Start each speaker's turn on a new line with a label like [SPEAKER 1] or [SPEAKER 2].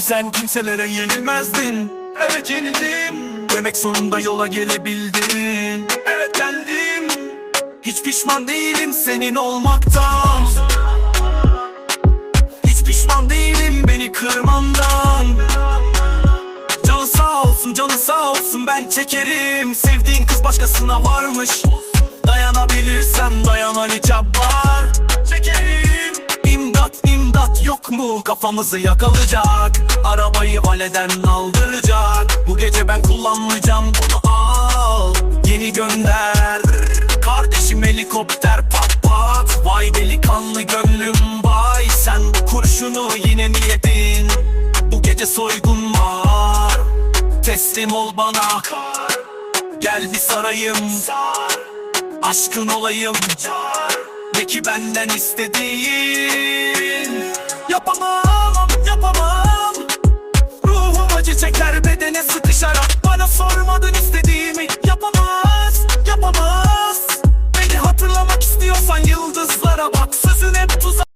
[SPEAKER 1] sen kimselere yenilmezdin? Evet yenildim. Demek sonunda yola gelebildin. Evet geldim. Hiç pişman değilim senin olmaktan. Hiç pişman değilim beni kırmandan. Canı sağ olsun canı sağ olsun ben çekerim. Sevdiğin kız başkasına varmış. Dayanabilirsem dayan Ali Cabbar mu kafamızı yakalayacak Arabayı valeden aldıracak. Bu gece ben kullanmayacağım bunu al. Yeni gönder. Kardeşim helikopter pat pat Vay delikanlı gönlüm vay. Sen bu kurşunu yine mi yedin? Bu gece soygun var. Teslim ol bana. Gel bir sarayım. Aşkın olayım. Ne ki benden istediğin Yapamam, yapamam. Ruhum acı çeker bedene sıkışarak. Bana sormadın istediğimi. Yapamaz, yapamaz. Beni hatırlamak istiyorsan yıldızlara bak. Sözün hep tuzak